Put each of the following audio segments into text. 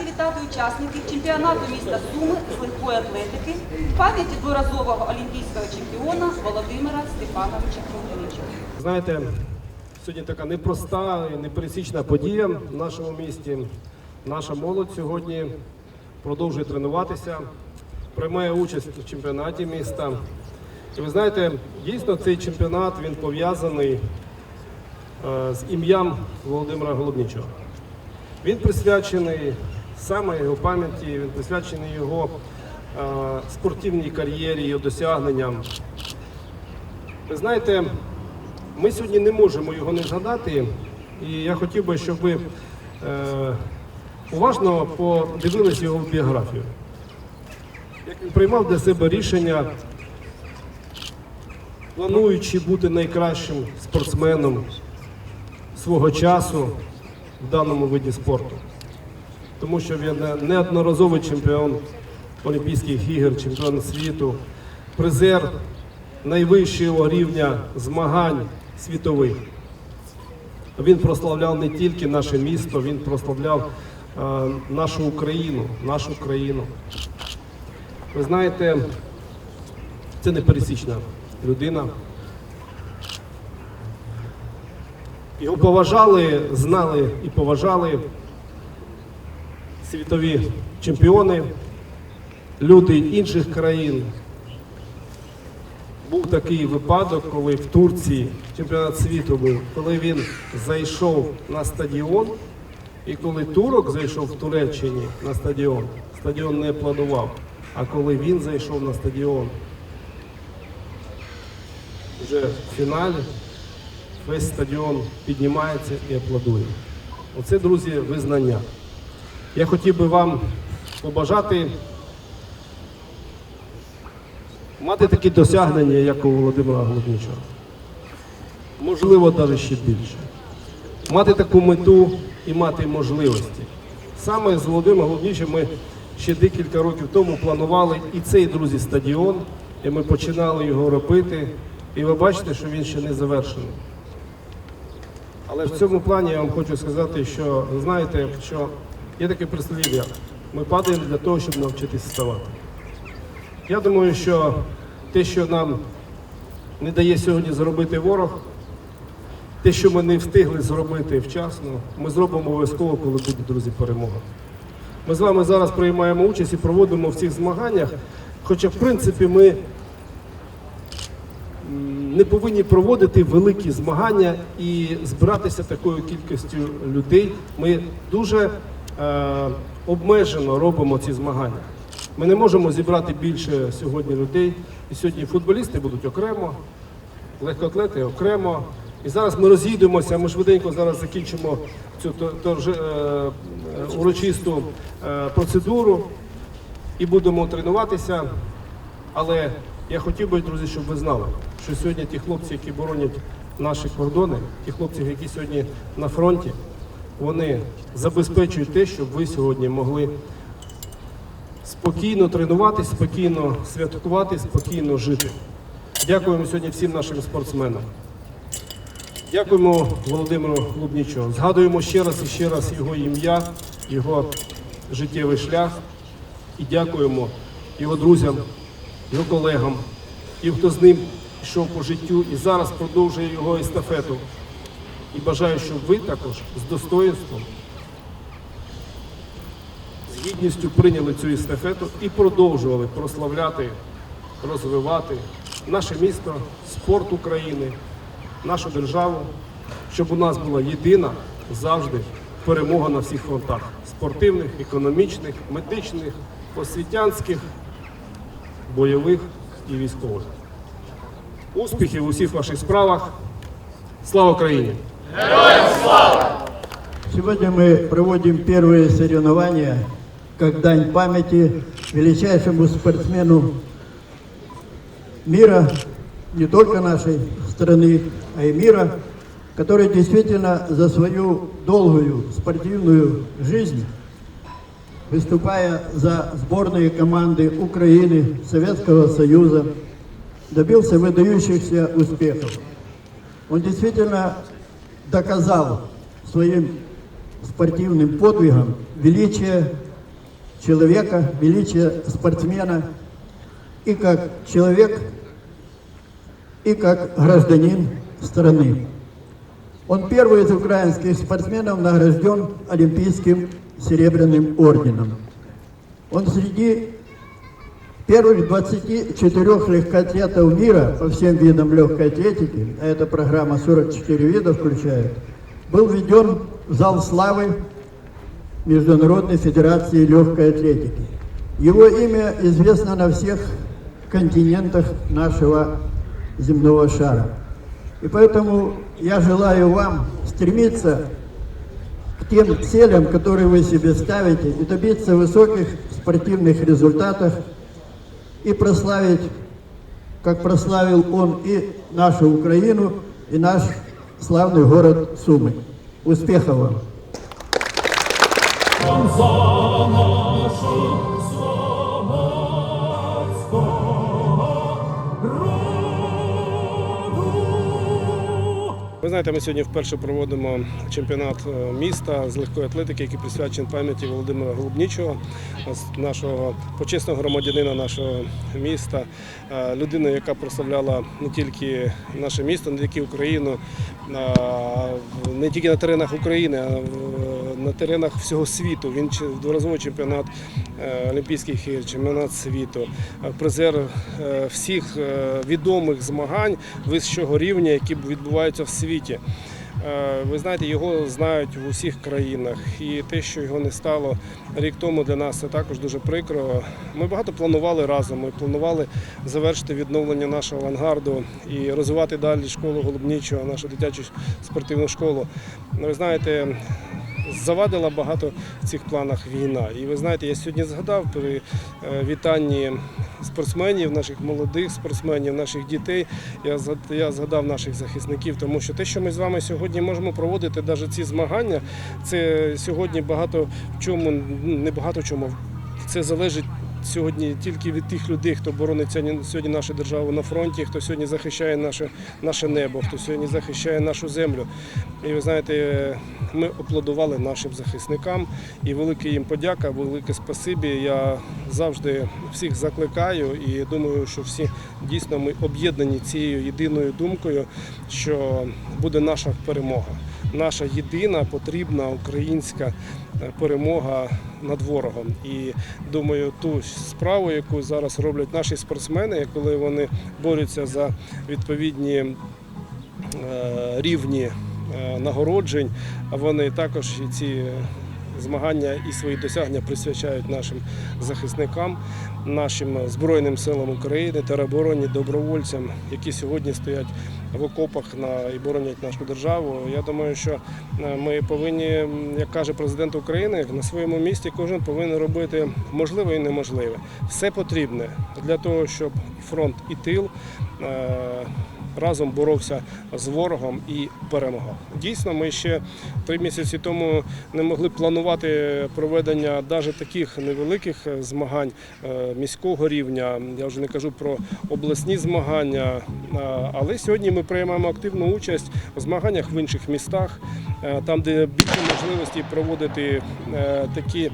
вітати учасників чемпіонату міста Суми з легкої атлетики в пам'яті дворазового олімпійського чемпіона Володимира Степановича Круглича. Знаєте, сьогодні така непроста і непересічна подія в нашому місті. Наша молодь сьогодні продовжує тренуватися, приймає участь у чемпіонаті міста. І ви знаєте, дійсно цей чемпіонат він пов'язаний е, з ім'ям Володимира Голубнічого. Він присвячений саме його пам'яті, він присвячений його е, спортивній кар'єрі, його досягненням. Ви знаєте, ми сьогодні не можемо його не згадати, і я хотів би, щоб ви е, уважно подивилися його біографію. Як він приймав для себе рішення, плануючи бути найкращим спортсменом свого часу в даному виді спорту. Тому що він неодноразовий чемпіон Олімпійських ігор, чемпіон світу, призер найвищого рівня змагань світових. Він прославляв не тільки наше місто, він прославляв е, нашу Україну, нашу країну. Ви знаєте, це непересічна людина. Його поважали, знали і поважали світові чемпіони, люди інших країн. Був такий випадок, коли в Турції чемпіонат світу був, коли він зайшов на стадіон, і коли турок зайшов в Туреччині на стадіон, стадіон не аплодував. А коли він зайшов на стадіон, вже в фіналі весь стадіон піднімається і аплодує. Оце, друзі, визнання. Я хотів би вам побажати мати такі досягнення, як у Володимира Голубнічого. Можливо, навіть ще більше. Мати таку мету і мати можливості. Саме з Володимиром Голубнічим ми ще декілька років тому планували і цей, друзі, стадіон, і ми починали його робити. І ви бачите, що він ще не завершений. Але в цьому плані я вам хочу сказати, що знаєте, що є таке прислів'я. Ми падаємо для того, щоб навчитися вставати. Я думаю, що те, що нам не дає сьогодні зробити ворог, те, що ми не встигли зробити вчасно, ми зробимо обов'язково, коли буде, друзі, перемога. Ми з вами зараз приймаємо участь і проводимо в цих змаганнях, хоча, в принципі, ми не повинні проводити великі змагання і збиратися такою кількістю людей. Ми дуже е, обмежено робимо ці змагання. Ми не можемо зібрати більше сьогодні людей. І сьогодні футболісти будуть окремо, легкоатлети окремо. І зараз ми розійдемося, ми швиденько зараз закінчимо цю тор- торже- е, е, урочисту процедуру і будемо тренуватися. Але я хотів би, друзі, щоб ви знали, що сьогодні ті хлопці, які боронять наші кордони, ті хлопці, які сьогодні на фронті, вони забезпечують те, щоб ви сьогодні могли спокійно тренуватись, спокійно святкувати, спокійно жити. Дякуємо сьогодні всім нашим спортсменам. Дякуємо Володимиру Лубнічу. Згадуємо ще раз і ще раз його ім'я, його життєвий шлях. І дякуємо його друзям, його колегам, і хто з ним йшов по життю і зараз продовжує його естафету. І бажаю, щоб ви також з достоїнством з гідністю прийняли цю естафету і продовжували прославляти, розвивати наше місто, спорт України, нашу державу, щоб у нас була єдина завжди перемога на всіх фронтах спортивних, економічних, медичних, освітянських, бойових і військових. Успіхів у всіх ваших справах. Слава Україні! Сегодня мы проводим первые соревнования как дань памяти величайшему спортсмену мира, не только нашей страны, а и мира, который действительно за свою долгую спортивную жизнь, выступая за сборные команды Украины, Советского Союза, добился выдающихся успехов. Он действительно доказал своим спортивным подвигом величие человека, величие спортсмена и как человек, и как гражданин страны. Он первый из украинских спортсменов награжден Олимпийским серебряным орденом. Он среди первых 24 легкоатлетов мира по всем видам легкой атлетики, а эта программа 44 вида включает, был введен в зал славы Международной Федерации Легкой Атлетики. Его имя известно на всех континентах нашего земного шара. И поэтому я желаю вам стремиться к тем целям, которые вы себе ставите, и добиться высоких спортивных результатов, и прославить, как прославил он и нашу Украину, и наш славный город Сумы. Успехов вам! Знаєте, ми сьогодні вперше проводимо чемпіонат е, міста з легкої атлетики, який присвячений пам'яті Володимира Голубнічого, нашого почесного громадянина нашого міста, е, людина, яка прославляла не тільки наше місто, не тільки Україну, не тільки на теренах України, а на теренах всього світу. Він дворазовий чемпіонат е, Олімпійських ігор, чемпіонат світу, е, призер е, всіх відомих змагань вищого рівня, які відбуваються в світі. Ви знаєте, його знають в усіх країнах, і те, що його не стало рік тому для нас, це також дуже прикро. Ми багато планували разом. Ми планували завершити відновлення нашого авангарду і розвивати далі школу Голубнічого, нашу дитячу спортивну школу. Ви знаєте, завадила багато в цих планах війна. І ви знаєте, я сьогодні згадав при е, вітанні спортсменів, наших молодих спортсменів, наших дітей. Я згад- я згадав наших захисників, тому що те, що ми з вами сьогодні можемо проводити, навіть ці змагання, це сьогодні багато в чому, не багато в чому. Це залежить. Сьогодні тільки від тих людей, хто боронить сьогодні, нашу державу на фронті, хто сьогодні захищає наше, наше небо, хто сьогодні захищає нашу землю. І ви знаєте, ми аплодували нашим захисникам і велика їм подяка, велике спасибі. Я завжди всіх закликаю і думаю, що всі дійсно ми об'єднані цією єдиною думкою, що буде наша перемога. Наша єдина потрібна українська е, перемога над ворогом. І думаю, ту справу, яку зараз роблять наші спортсмени, коли вони борються за відповідні е, рівні е, нагороджень, вони також ці змагання і свої досягнення присвячають нашим захисникам, нашим Збройним силам України, теробороні, добровольцям, які сьогодні стоять в окопах на і боронять нашу державу. Я думаю, що е, ми повинні, як каже президент України, на своєму місці кожен повинен робити можливе і неможливе. Все потрібне для того, щоб фронт і тил. Разом боровся з ворогом і перемагав. Дійсно, ми ще три місяці тому не могли планувати проведення навіть таких невеликих змагань е, міського рівня. Я вже не кажу про обласні змагання. Е, Але сьогодні ми приймаємо активну участь у змаганнях в інших містах, е, там, де більше можливості проводити такі.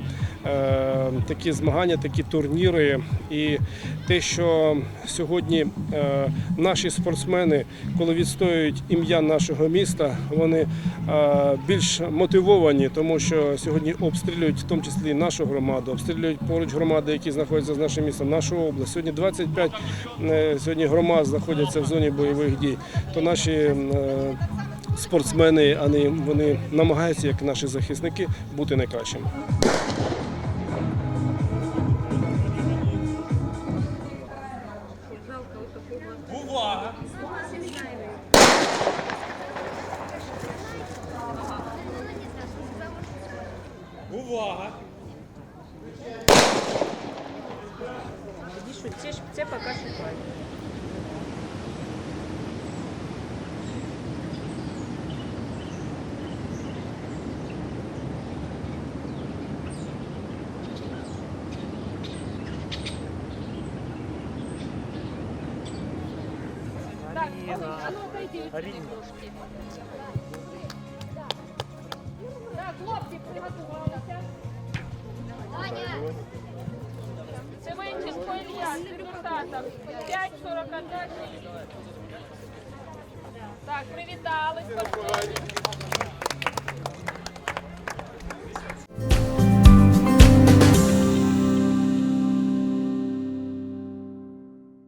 Е, Такі змагання, такі турніри, і те, що сьогодні е, наші спортсмени, коли відстоюють ім'я нашого міста, вони е, більш мотивовані, тому що сьогодні обстрілюють в тому числі нашу громаду, обстрілюють поруч громади, які знаходяться з нашим містом, нашу область. Сьогодні 25 е, сьогодні громад знаходяться в зоні бойових дій. То наші спортсмени, вони намагаються, як наші захисники, бути найкращими. Так, хлопці, приготувалися. Семенченко Илья з результатом 5.41. Так, привітали спортсменів.